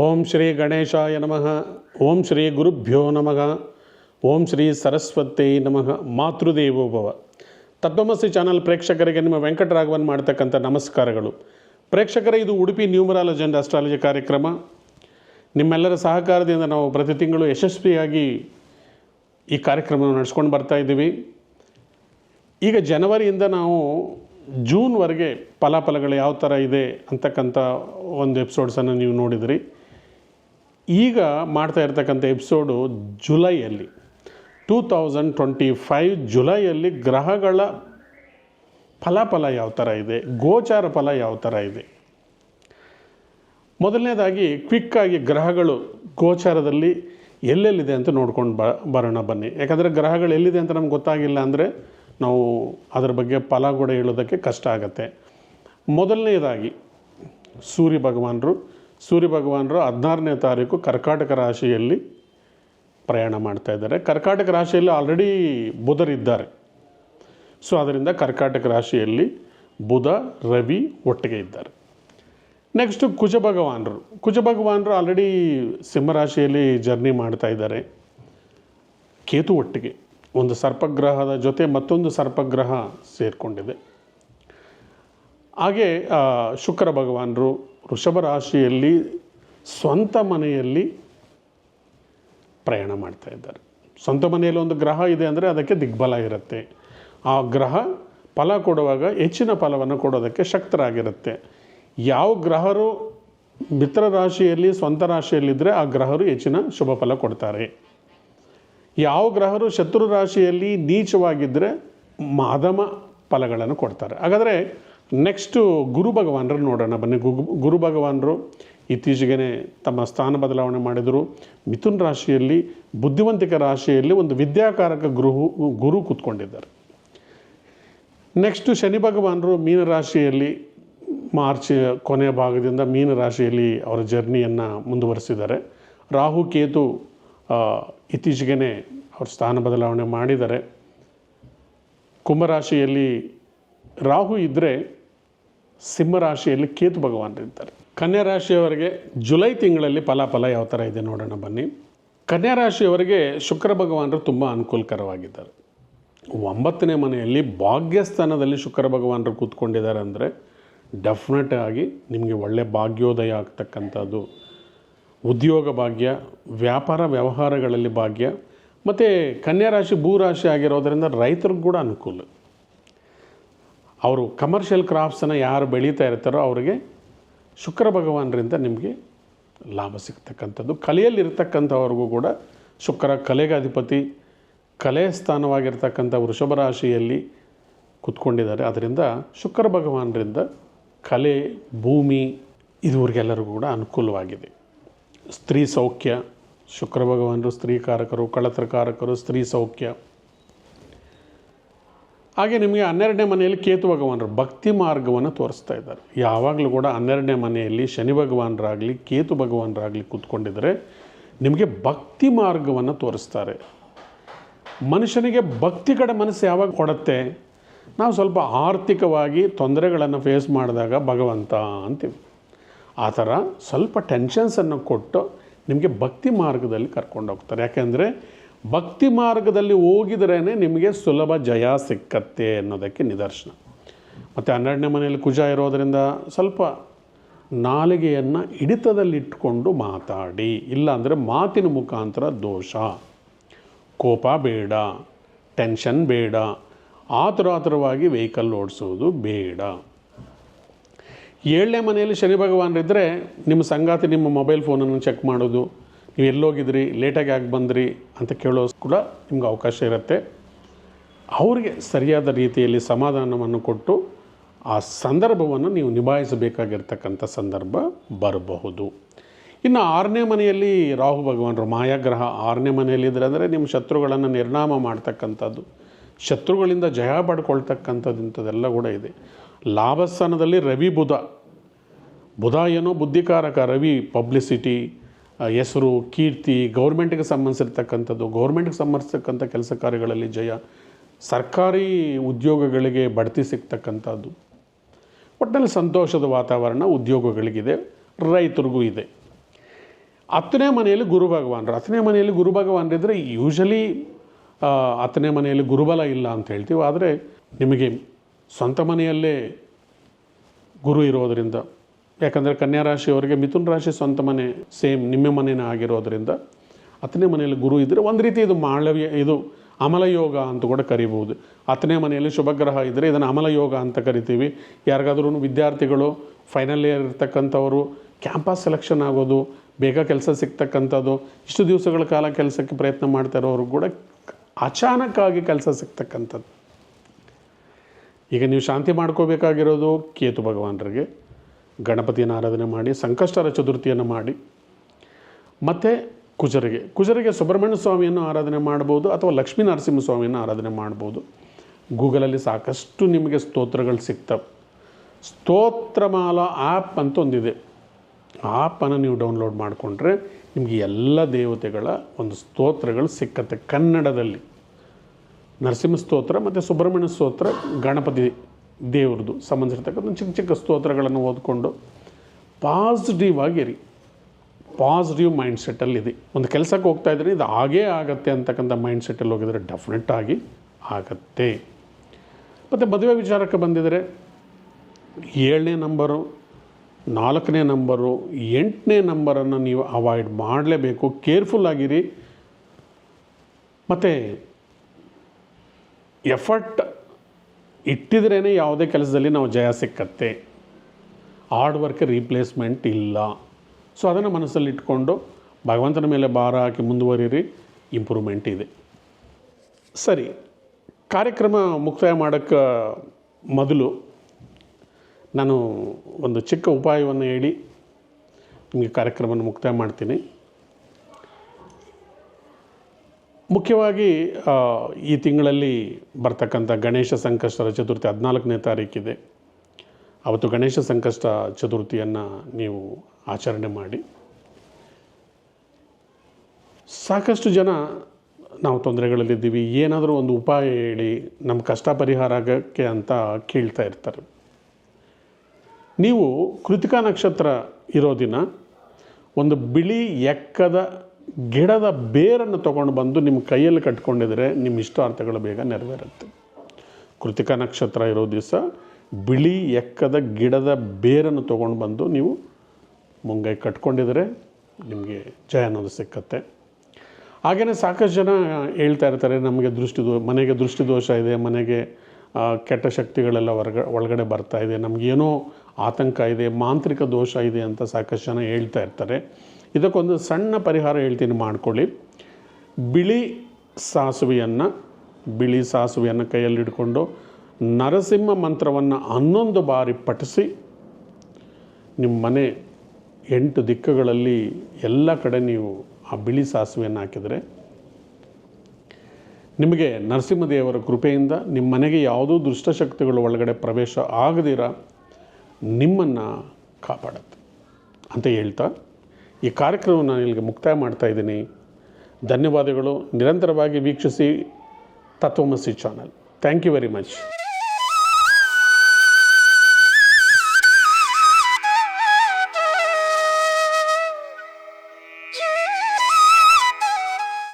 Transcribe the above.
ಓಂ ಶ್ರೀ ಗಣೇಶಾಯ ನಮಃ. ಓಂ ಶ್ರೀ ಗುರುಭ್ಯೋ ನಮಃ. ಓಂ ಶ್ರೀ ಸರಸ್ವತಿ ನಮಃ. ಮಾತೃದೇವೋಭವ ತತ್ವಮಸಿ ಚಾನಲ್ ಪ್ರೇಕ್ಷಕರಿಗೆ ನಿಮ್ಮ ವೆಂಕಟರಾಘವನ್ ಮಾಡ್ತಕ್ಕಂಥ ನಮಸ್ಕಾರಗಳು. ಪ್ರೇಕ್ಷಕರೇ, ಇದು ಉಡುಪಿ ನ್ಯೂಮರಾಲಜಿ ಅಂಡ್ ಅಸ್ಟ್ರಾಲಜಿ ಕಾರ್ಯಕ್ರಮ. ನಿಮ್ಮೆಲ್ಲರ ಸಹಕಾರದಿಂದ ನಾವು ಪ್ರತಿ ತಿಂಗಳು ಯಶಸ್ವಿಯಾಗಿ ಈ ಕಾರ್ಯಕ್ರಮವನ್ನು ನಡೆಸ್ಕೊಂಡು ಬರ್ತಾ ಇದ್ದೀವಿ. ಈಗ ಜನವರಿಯಿಂದ ನಾವು ಜೂನ್ವರೆಗೆ ಫಲಾಫಲಗಳು ಯಾವ ಥರ ಇದೆ ಅಂತಕ್ಕಂಥ ಒಂದು ಎಪಿಸೋಡ್ಸನ್ನು ನೀವು ನೋಡಿದ್ರಿ. ಈಗ ಮಾಡ್ತಾ ಇರ್ತಕ್ಕಂಥ ಎಪಿಸೋಡು ಜುಲೈಯಲ್ಲಿ ಟೂ ತೌಸಂಡ್ ಟ್ವೆಂಟಿ ಫೈವ್ ಜುಲೈಯಲ್ಲಿ ಗ್ರಹಗಳ ಫಲಾಫಲ ಯಾವ ಥರ ಇದೆ, ಗೋಚಾರ ಫಲ ಯಾವ ಥರ ಇದೆ. ಮೊದಲನೇದಾಗಿ ಕ್ವಿಕ್ಕಾಗಿ ಗ್ರಹಗಳು ಗೋಚಾರದಲ್ಲಿ ಎಲ್ಲೆಲ್ಲಿದೆ ಅಂತ ನೋಡ್ಕೊಂಡು ಬ, ಬರೋಣ ಬನ್ನಿ. ಯಾಕಂದರೆ ಗ್ರಹಗಳು ಎಲ್ಲಿದೆ ಅಂತ ನಮ್ಗೆ ಗೊತ್ತಾಗಿಲ್ಲ ಅಂದರೆ ನಾವು ಅದರ ಬಗ್ಗೆ ಫಲ ಕೂಡ ಹೇಳೋದಕ್ಕೆ ಕಷ್ಟ ಆಗುತ್ತೆ. ಮೊದಲನೇದಾಗಿ ಸೂರ್ಯ ಭಗವಾನರು ಸೂರ್ಯ ಭಗವಾನರು ಹದಿನಾರನೇ ತಾರೀಕು ಕರ್ಕಾಟಕ ರಾಶಿಯಲ್ಲಿ ಪ್ರಯಾಣ ಮಾಡ್ತಾ ಇದ್ದಾರೆ. ಕರ್ಕಾಟಕ ರಾಶಿಯಲ್ಲಿ ಆಲ್ರೆಡಿ ಬುಧರಿದ್ದಾರೆ ಸೊ ಅದರಿಂದ ಕರ್ಕಾಟಕ ರಾಶಿಯಲ್ಲಿ ಬುಧ, ರವಿ ಒಟ್ಟಿಗೆ ಇದ್ದಾರೆ. ನೆಕ್ಸ್ಟು ಕುಜ ಭಗವಾನರು ಕುಜ ಭಗವಾನರು ಆಲ್ರೆಡಿ ಸಿಂಹರಾಶಿಯಲ್ಲಿ ಜರ್ನಿ ಮಾಡ್ತಾ ಇದ್ದಾರೆ. ಕೇತು ಒಟ್ಟಿಗೆ ಒಂದು ಸರ್ಪಗ್ರಹದ ಜೊತೆ ಮತ್ತೊಂದು ಸರ್ಪಗ್ರಹ ಸೇರಿಕೊಂಡಿದೆ. ಹಾಗೆ ಶುಕ್ರ ಭಗವಾನರು ವೃಷಭ ರಾಶಿಯಲ್ಲಿ ಸ್ವಂತ ಮನೆಯಲ್ಲಿ ಪ್ರಯಾಣ ಮಾಡ್ತಾ ಇದ್ದಾರೆ. ಸ್ವಂತ ಮನೆಯಲ್ಲಿ ಒಂದು ಗ್ರಹ ಇದೆ ಅಂದರೆ ಅದಕ್ಕೆ ದಿಗ್ಬಲ ಇರುತ್ತೆ. ಆ ಗ್ರಹ ಫಲ ಕೊಡುವಾಗ ಹೆಚ್ಚಿನ ಫಲವನ್ನು ಕೊಡೋದಕ್ಕೆ ಶಕ್ತರಾಗಿರುತ್ತೆ. ಯಾವ ಗ್ರಹರು ಮಿತ್ರ ರಾಶಿಯಲ್ಲಿ, ಸ್ವಂತ ರಾಶಿಯಲ್ಲಿದ್ದರೆ ಆ ಗ್ರಹರು ಹೆಚ್ಚಿನ ಶುಭ ಫಲ ಕೊಡ್ತಾರೆ. ಯಾವ ಗ್ರಹರು ಶತ್ರು ರಾಶಿಯಲ್ಲಿ ನೀಚವಾಗಿದ್ದರೆ ಮಾಧಮ ಫಲಗಳನ್ನು ಕೊಡ್ತಾರೆ. ಹಾಗಾದರೆ ನೆಕ್ಸ್ಟು ಗುರು ಭಗವಾನರು ನೋಡೋಣ. ಬನ್ನಿ ಗುರು ಭಗವಾನರು ಇತ್ತೀಚೆಗೆ ತಮ್ಮ ಸ್ಥಾನ ಬದಲಾವಣೆ ಮಾಡಿದರು. ಮಿಥುನ್ ರಾಶಿಯಲ್ಲಿ, ಬುದ್ಧಿವಂತಿಕ ರಾಶಿಯಲ್ಲಿ ಒಂದು ವಿದ್ಯಾಕಾರಕ ಗುರು ಗುರು ಕೂತ್ಕೊಂಡಿದ್ದಾರೆ. ನೆಕ್ಸ್ಟು ಶನಿ ಭಗವಾನರು ಮೀನರಾಶಿಯಲ್ಲಿ ಮಾರ್ಚ್ ಕೊನೆಯ ಭಾಗದಿಂದ ಮೀನರಾಶಿಯಲ್ಲಿ ಅವರ ಜರ್ನಿಯನ್ನು ಮುಂದುವರಿಸಿದ್ದಾರೆ. ರಾಹು, ಕೇತು ಇತ್ತೀಚೆಗೆ ಅವ್ರ ಸ್ಥಾನ ಬದಲಾವಣೆ ಮಾಡಿದ್ದಾರೆ. ಕುಂಭರಾಶಿಯಲ್ಲಿ ರಾಹು ಇದ್ದರೆ ಸಿಂಹರಾಶಿಯಲ್ಲಿ ಕೇತು ಭಗವಾನರಿದ್ದಾರೆ ಕನ್ಯಾ ರಾಶಿಯವರಿಗೆ ಜುಲೈ ತಿಂಗಳಲ್ಲಿ ಫಲಾಫಲ ಯಾವ ಥರ ಇದೆ ನೋಡೋಣ ಬನ್ನಿ. ಕನ್ಯಾ ರಾಶಿಯವರಿಗೆ ಶುಕ್ರ ಭಗವಾನರು ತುಂಬ ಅನುಕೂಲಕರವಾಗಿದ್ದಾರೆ. ಒಂಬತ್ತನೇ ಮನೆಯಲ್ಲಿ ಭಾಗ್ಯಸ್ಥಾನದಲ್ಲಿ ಶುಕ್ರ ಭಗವಾನರು ಕೂತ್ಕೊಂಡಿದ್ದಾರೆ ಅಂದರೆ ಡೆಫಿನೆಟ್ ಆಗಿ ನಿಮಗೆ ಒಳ್ಳೆ ಭಾಗ್ಯೋದಯ ಆಗ್ತಕ್ಕಂಥದ್ದು. ಉದ್ಯೋಗ ಭಾಗ್ಯ, ವ್ಯಾಪಾರ ವ್ಯವಹಾರಗಳಲ್ಲಿ ಭಾಗ್ಯ, ಮತ್ತು ಕನ್ಯಾ ರಾಶಿ ಭೂರಾಶಿ ಆಗಿರೋದರಿಂದ ರೈತರಿಗೂ ಕೂಡ ಅನುಕೂಲ. ಅವರು ಕಮರ್ಷಿಯಲ್ ಕ್ರಾಫ್ಟ್ಸನ್ನು ಯಾರು ಬೆಳೀತಾ ಇರ್ತಾರೋ ಅವರಿಗೆ ಶುಕ್ರ ಭಗವಾನರಿಂದ ನಿಮಗೆ ಲಾಭ ಸಿಗ್ತಕ್ಕಂಥದ್ದು. ಕಲೆಯಲ್ಲಿರ್ತಕ್ಕಂಥವ್ರಿಗೂ ಕೂಡ ಶುಕ್ರ ಕಲೆಗೆ ಅಧಿಪತಿ ಕಲೆ ಸ್ಥಾನವಾಗಿರ್ತಕ್ಕಂಥ ವೃಷಭ ರಾಶಿಯಲ್ಲಿ ಕುತ್ಕೊಂಡಿದ್ದಾರೆ. ಅದರಿಂದ ಶುಕ್ರ ಭಗವಾನರಿಂದ ಕಲೆ, ಭೂಮಿ ಇದುವರಿಗೆಲ್ಲರಿಗೂ ಕೂಡ ಅನುಕೂಲವಾಗಿದೆ. ಸ್ತ್ರೀ ಸೌಖ್ಯ, ಶುಕ್ರ ಭಗವಾನರು ಸ್ತ್ರೀಕಾರಕರು ಕಳತ್ರಕಾರಕರು ಸ್ತ್ರೀ ಸೌಖ್ಯ ಹಾಗೆ ನಿಮಗೆ ಹನ್ನೆರಡನೇ ಮನೆಯಲ್ಲಿ ಕೇತು ಭಗವಾನರು ಭಕ್ತಿ ಮಾರ್ಗವನ್ನು ತೋರಿಸ್ತಾ ಇದ್ದಾರೆ. ಯಾವಾಗಲೂ ಕೂಡ ಹನ್ನೆರಡನೇ ಮನೆಯಲ್ಲಿ ಶನಿ ಭಗವಾನರಾಗಲಿ, ಕೇತು ಭಗವಾನರಾಗಲಿ ಕೂತ್ಕೊಂಡಿದ್ದರೆ ನಿಮಗೆ ಭಕ್ತಿ ಮಾರ್ಗವನ್ನು ತೋರಿಸ್ತಾರೆ. ಮನುಷ್ಯನಿಗೆ ಭಕ್ತಿ ಕಡೆ ಮನಸ್ಸು ಯಾವಾಗ ಕೊಡುತ್ತೆ? ನಾವು ಸ್ವಲ್ಪ ಆರ್ಥಿಕವಾಗಿ ತೊಂದರೆಗಳನ್ನು ಫೇಸ್ ಮಾಡಿದಾಗ ಭಗವಂತ ಅಂತೀವಿ. ಆ ಥರ ಸ್ವಲ್ಪ ಟೆನ್ಷನ್ಸನ್ನು ಕೊಟ್ಟು ನಿಮಗೆ ಭಕ್ತಿ ಮಾರ್ಗದಲ್ಲಿ ಕರ್ಕೊಂಡು ಹೋಗ್ತಾರೆ. ಯಾಕೆಂದರೆ ಭಕ್ತಿ ಮಾರ್ಗದಲ್ಲಿ ಹೋಗಿದ್ರೇ ನಿಮಗೆ ಸುಲಭ ಜಯ ಸಿಕ್ಕತ್ತೆ ಅನ್ನೋದಕ್ಕೆ ನಿದರ್ಶನ. ಮತ್ತು ಹನ್ನೆರಡನೇ ಮನೆಯಲ್ಲಿ ಕುಜ ಇರೋದರಿಂದ ಸ್ವಲ್ಪ ನಾಲಿಗೆಯನ್ನು ಹಿಡಿತದಲ್ಲಿಟ್ಟುಕೊಂಡು ಮಾತಾಡಿ, ಇಲ್ಲಾಂದರೆ ಮಾತಿನ ಮುಖಾಂತರ ದೋಷ. ಕೋಪ ಬೇಡ, ಟೆನ್ಷನ್ ಬೇಡ ಆತುರ ಆತುರವಾಗಿ ವೆಹಿಕಲ್ ಓಡಿಸೋದು ಬೇಡ. ಏಳನೇ ಮನೆಯಲ್ಲಿ ಶನಿ ಭಗವಾನರಿದ್ದರೆ ನಿಮ್ಮ ಸಂಗಾತಿ ನಿಮ್ಮ ಮೊಬೈಲ್ ಫೋನನ್ನು ಚೆಕ್ ಮಾಡೋದು ನೀವು ಎಲ್ಲೋಗಿದ್ರಿ ಲೇಟಾಗಿ ಯಾಕೆ ಬಂದ್ರಿ ಅಂತ ಕೇಳೋ ಕೂಡ ನಿಮ್ಗೆ ಅವಕಾಶ ಇರುತ್ತೆ. ಅವರಿಗೆ ಸರಿಯಾದ ರೀತಿಯಲ್ಲಿ ಸಮಾಧಾನವನ್ನು ಕೊಟ್ಟು ಆ ಸಂದರ್ಭವನ್ನು ನೀವು ನಿಭಾಯಿಸಬೇಕಾಗಿರ್ತಕ್ಕಂಥ ಸಂದರ್ಭ ಬರಬಹುದು. ಇನ್ನು ಆರನೇ ಮನೆಯಲ್ಲಿ ರಾಹು ಭಗವಾನರು ಮಾಯಾಗ್ರಹ ಆರನೇ ಮನೆಯಲ್ಲಿದ್ದರೆ ಅಂದರೆ ನಿಮ್ಮ ಶತ್ರುಗಳನ್ನು ನಿರ್ನಾಮ ಮಾಡ್ತಕ್ಕಂಥದ್ದು, ಶತ್ರುಗಳಿಂದ ಜಯ ಪಡ್ಕೊಳ್ತಕ್ಕಂಥದ್ದು ಇಂಥದ್ದೆಲ್ಲ ಕೂಡ ಇದೆ. ಲಾಭಸ್ಥಾನದಲ್ಲಿ ರವಿ ಬುಧ. ಬುಧ ಏನೋ ಬುದ್ಧಿಕಾರಕ, ರವಿ ಪಬ್ಲಿಸಿಟಿ ಹೆಸರು, ಕೀರ್ತಿ, ಗೌರ್ಮೆಂಟ್ಗೆ ಸಂಬಂಧಿಸಿರ್ತಕ್ಕಂಥದ್ದು, ಗೌರ್ಮೆಂಟ್ಗೆ ಸಂಬಂಧಿಸ್ತಕ್ಕಂಥ ಕೆಲಸ ಕಾರ್ಯಗಳಲ್ಲಿ ಜಯ, ಸರ್ಕಾರಿ ಉದ್ಯೋಗಗಳಿಗೆ ಬಡ್ತಿ ಸಿಗ್ತಕ್ಕಂಥದ್ದು. ಒಟ್ಟಿನಲ್ಲಿ ಸಂತೋಷದ ವಾತಾವರಣ ಉದ್ಯೋಗಗಳಿಗಿದೆ, ರೈತರಿಗೂ ಇದೆ. ಹತ್ತನೇ ಮನೆಯಲ್ಲಿ ಗುರು ಭಗವಾನರು. ಹತ್ತನೇ ಮನೆಯಲ್ಲಿ ಗುರು ಭಗವಾನರಿದ್ದರೆ ಯೂಶಲಿ ಹತ್ತನೇ ಮನೆಯಲ್ಲಿ ಗುರುಬಲ ಇಲ್ಲ ಅಂತ ಹೇಳ್ತೀವಿ. ಆದರೆ ನಿಮಗೆ ಸ್ವಂತ ಮನೆಯಲ್ಲೇ ಗುರು ಇರೋದರಿಂದ ಯಾಕಂದರೆ ಕನ್ಯಾ ರಾಶಿಯವರಿಗೆ ಮಿಥುನ್ ರಾಶಿ ಸ್ವಂತ ಮನೆ ಸೇಮ್ ನಿಮ್ಮ ಮನೇನ ಆಗಿರೋದ್ರಿಂದ ಹತ್ತನೇ ಮನೆಯಲ್ಲಿ ಗುರು ಇದ್ದರೆ ಒಂದು ರೀತಿ ಇದು ಮಾಳವ್ಯ, ಇದು ಅಮಲಯೋಗ ಅಂತ ಕೂಡ ಕರಿಬೋದು ಹತ್ತನೇ ಮನೆಯಲ್ಲಿ ಶುಭಗ್ರಹ ಇದ್ದರೆ ಇದನ್ನು ಅಮಲಯೋಗ ಅಂತ ಕರಿತೀವಿ. ಯಾರಿಗಾದ್ರೂ ವಿದ್ಯಾರ್ಥಿಗಳು ಫೈನಲ್ ಇಯರ್ ಇರ್ತಕ್ಕಂಥವರು ಕ್ಯಾಂಪಸ್ ಸೆಲೆಕ್ಷನ್ ಆಗೋದು, ಬೇಗ ಕೆಲಸ ಸಿಗ್ತಕ್ಕಂಥದ್ದು, ಇಷ್ಟು ದಿವಸಗಳ ಕಾಲ ಕೆಲಸಕ್ಕೆ ಪ್ರಯತ್ನ ಮಾಡ್ತಾ ಇರೋರು ಕೂಡ ಅಚಾನಕ್ಕಾಗಿ ಕೆಲಸ ಸಿಗ್ತಕ್ಕಂಥದ್ದು. ಈಗ ನೀವು ಶಾಂತಿ ಮಾಡ್ಕೋಬೇಕಾಗಿರೋದು ಕೇತು ಭಗವಾನರಿಗೆ. ಗಣಪತಿಯನ್ನು ಆರಾಧನೆ ಮಾಡಿ, ಸಂಕಷ್ಟರ ಚತುರ್ಥಿಯನ್ನು ಮಾಡಿ. ಮತ್ತು ಕುಜರಿಗೆ. ಕುಜರಿಗೆ ಸುಬ್ರಹ್ಮಣ್ಯ ಸ್ವಾಮಿಯನ್ನು ಆರಾಧನೆ ಮಾಡ್ಬೋದು ಅಥವಾ ಲಕ್ಷ್ಮೀ ನರಸಿಂಹ ಸ್ವಾಮಿಯನ್ನು ಆರಾಧನೆ ಮಾಡ್ಬೋದು ಗೂಗಲಲ್ಲಿ ಸಾಕಷ್ಟು ನಿಮಗೆ ಸ್ತೋತ್ರಗಳು ಸಿಗ್ತವೆ. ಸ್ತೋತ್ರಮಾಲ ಆ್ಯಪ್ ಅಂತ ಒಂದಿದೆ. ಆ್ಯಪನ್ನು ನೀವು ಡೌನ್ಲೋಡ್ ಮಾಡಿಕೊಂಡ್ರೆ ನಿಮಗೆ ಎಲ್ಲ ದೇವತೆಗಳ ಒಂದು ಸ್ತೋತ್ರಗಳು ಸಿಕ್ಕತ್ತೆ ಕನ್ನಡದಲ್ಲಿ. ನರಸಿಂಹ ಸ್ತೋತ್ರ ಮತ್ತು ಸುಬ್ರಹ್ಮಣ್ಯ ಸ್ತೋತ್ರ ಗಣಪತಿ ದೇವ್ರದ್ದು ಸಂಬಂಧಿಸಿರ್ತಕ್ಕಂಥ ಚಿಕ್ಕ ಚಿಕ್ಕ ಸ್ತೋತ್ರಗಳನ್ನು ಓದ್ಕೊಂಡು ಪಾಸಿಟಿವ್ ಆಗಿರಿ. ಪಾಸಿಟಿವ್ ಮೈಂಡ್ ಸೆಟ್ಟಲ್ಲಿದೆ ಒಂದು ಕೆಲಸಕ್ಕೆ ಹೋಗ್ತಾ ಇದ್ರೆ ಇದು ಆಗೇ ಆಗತ್ತೆ ಅಂತಕ್ಕಂಥ ಮೈಂಡ್ ಸೆಟ್ಟಲ್ಲಿ ಹೋಗಿದರೆ ಡೆಫಿನೆಟ್ ಆಗಿ ಆಗತ್ತೆ. ಮತ್ತು ಮದುವೆ ವಿಚಾರಕ್ಕೆ ಬಂದಿದರೆ ಏಳನೇ ನಂಬರು ನಾಲ್ಕನೇ ನಂಬರು ಎಂಟನೇ ನಂಬರನ್ನು ನೀವು ಅವಾಯ್ಡ್ ಮಾಡಲೇಬೇಕು. ಕೇರ್ಫುಲ್ ಆಗಿರಿ. ಮತ್ತು ಎಫರ್ಟ್ ಇಟ್ಟಿದ್ರೇ ಯಾವುದೇ ಕೆಲಸದಲ್ಲಿ ನಾವು ಜಯ ಸಿಕ್ಕತ್ತೆ. ಹಾರ್ಡ್ ವರ್ಕ್ ರೀಪ್ಲೇಸ್ಮೆಂಟ್ ಇಲ್ಲ. ಸೊ ಅದನ್ನು ಮನಸ್ಸಲ್ಲಿ ಇಟ್ಕೊಂಡು ಭಗವಂತನ ಮೇಲೆ ಭಾರ ಹಾಕಿ ಮುಂದುವರಿರಿ ಇಂಪ್ರೂವ್ಮೆಂಟ್ ಇದೆ. ಸರಿ, ಕಾರ್ಯಕ್ರಮ ಮುಕ್ತಾಯ ಮಾಡೋಕ್ಕೆ ಮೊದಲು ನಾನು ಒಂದು ಚಿಕ್ಕ ಉಪಾಯವನ್ನು ಹೇಳಿ ನಿಮಗೆ ಕಾರ್ಯಕ್ರಮವನ್ನು ಮುಕ್ತಾಯ ಮಾಡ್ತೀನಿ. ಮುಖ್ಯವಾಗಿ ಈ ತಿಂಗಳಲ್ಲಿ ಬರ್ತಕ್ಕಂಥ ಗಣೇಶ ಸಂಕಷ್ಟರ ಚತುರ್ಥಿ ಹದಿನಾಲ್ಕನೇ ತಾರೀಕಿದೆ. ಅವತ್ತು ಗಣೇಶ ಸಂಕಷ್ಟ ಚತುರ್ಥಿಯನ್ನು ನೀವು ಆಚರಣೆ ಮಾಡಿ. ಸಾಕಷ್ಟು ಜನ ನಾವು ತೊಂದರೆಗಳಲ್ಲಿದ್ದೀವಿ. ಏನಾದರೂ ಒಂದು ಉಪಾಯ ಹೇಳಿ ನಮ್ಮ ಕಷ್ಟ ಪರಿಹಾರ ಆಗೋಕ್ಕೆ ಅಂತ ಕೇಳ್ತಾ ಇರ್ತಾರೆ. ನೀವು ಕೃತಿಕಾ ನಕ್ಷತ್ರ ಇರೋ ದಿನ ಒಂದು ಬಿಳಿ ಎಕ್ಕದ ಗಿಡದ ಬೇರನ್ನು ತೊಗೊಂಡು ಬಂದು ನಿಮ್ಮ ಕೈಯಲ್ಲಿ ಕಟ್ಕೊಂಡಿದ್ರೆ ನಿಮ್ಮ ಇಷ್ಟಾರ್ಥಗಳು ಬೇಗ ನೆರವೇರುತ್ತೆ. ಕೃತಿಕ ನಕ್ಷತ್ರ ಇರೋ ದಿವಸ ಬಿಳಿ ಎಕ್ಕದ ಗಿಡದ ಬೇರನ್ನು ತೊಗೊಂಡು ಬಂದು ನೀವು ಮುಂಗೈ ಕಟ್ಕೊಂಡಿದ್ರೆ ನಿಮಗೆ ಜಯ ಅನ್ನೋದು ಸಿಕ್ಕತ್ತೆ. ಹಾಗೆಯೇ ಸಾಕಷ್ಟು ಜನ ಹೇಳ್ತಾ ಇರ್ತಾರೆ, ನಮಗೆ ದೃಷ್ಟಿ ದೋ, ಮನೆಗೆ ದೃಷ್ಟಿ ದೋಷ ಇದೆ, ಮನೆಗೆ ಕೆಟ್ಟ ಶಕ್ತಿಗಳೆಲ್ಲ ಹೊರಗ, ಒಳಗಡೆ ಬರ್ತಾ ಇದೆ ನಮಗೇನೋ ಆತಂಕ ಇದೆ, ಮಾಂತ್ರಿಕ ದೋಷ ಇದೆ ಅಂತ ಸಾಕಷ್ಟು ಜನ ಹೇಳ್ತಾ ಇರ್ತಾರೆ. ಇದಕ್ಕೊಂದು ಸಣ್ಣ ಪರಿಹಾರ ಹೇಳ್ತೀನಿ ಮಾಡ್ಕೊಳ್ಳಿ. ಬಿಳಿ ಸಾಸುವೆಯನ್ನು ಬಿಳಿ ಸಾಸುವೆಯನ್ನು ಕೈಯಲ್ಲಿ ಹಿಡ್ಕೊಂಡು ನರಸಿಂಹ ಮಂತ್ರವನ್ನು ಹನ್ನೊಂದು ಬಾರಿ ಪಠಿಸಿ ನಿಮ್ಮ ಮನೆ ಎಂಟು ದಿಕ್ಕುಗಳಲ್ಲಿ ಎಲ್ಲ ಕಡೆ ನೀವು ಆ ಬಿಳಿ ಸಾಸುವೆಯನ್ನು ಹಾಕಿದರೆ ನಿಮಗೆ ನರಸಿಂಹದೇವರ ಕೃಪೆಯಿಂದ ನಿಮ್ಮ ಮನೆಗೆ ಯಾವುದೂ ದುಷ್ಟಶಕ್ತಿಗಳು ಒಳಗಡೆ ಪ್ರವೇಶ ಆಗದಿರ ನಿಮ್ಮನ್ನು ಕಾಪಾಡುತ್ತೆ ಅಂತ ಹೇಳ್ತಾ ಈ ಕಾರ್ಯಕ್ರಮವನ್ನು ನಾನು ಇಲ್ಲಿಗೆ ಮುಕ್ತಾಯ ಮಾಡ್ತಾ ಇದ್ದೀನಿ. ಧನ್ಯವಾದಗಳು. ನಿರಂತರವಾಗಿ ವೀಕ್ಷಿಸಿ Tatvamasi channel. Thank you very much